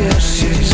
będziesz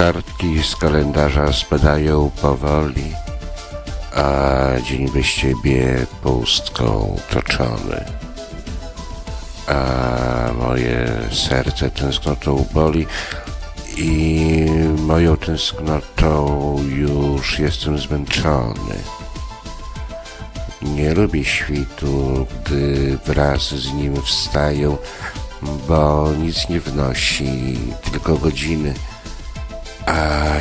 Kartki z kalendarza spadają powoli, a dzień bez ciebie pustką toczony. A moje serce tęsknotą boli i moją tęsknotą już jestem zmęczony. Nie lubię świtu, gdy wraz z nim wstają, bo nic nie wnosi, tylko godziny. A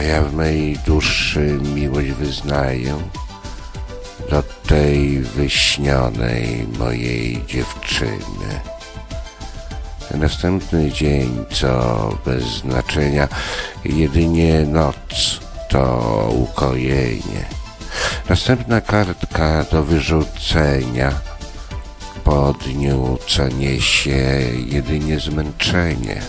ja w mej duszy miłość wyznaję do tej wyśnionej mojej dziewczyny. Następny dzień, co bez znaczenia, jedynie noc to ukojenie. Następna kartka do wyrzucenia, po dniu, co niesie jedynie zmęczenie.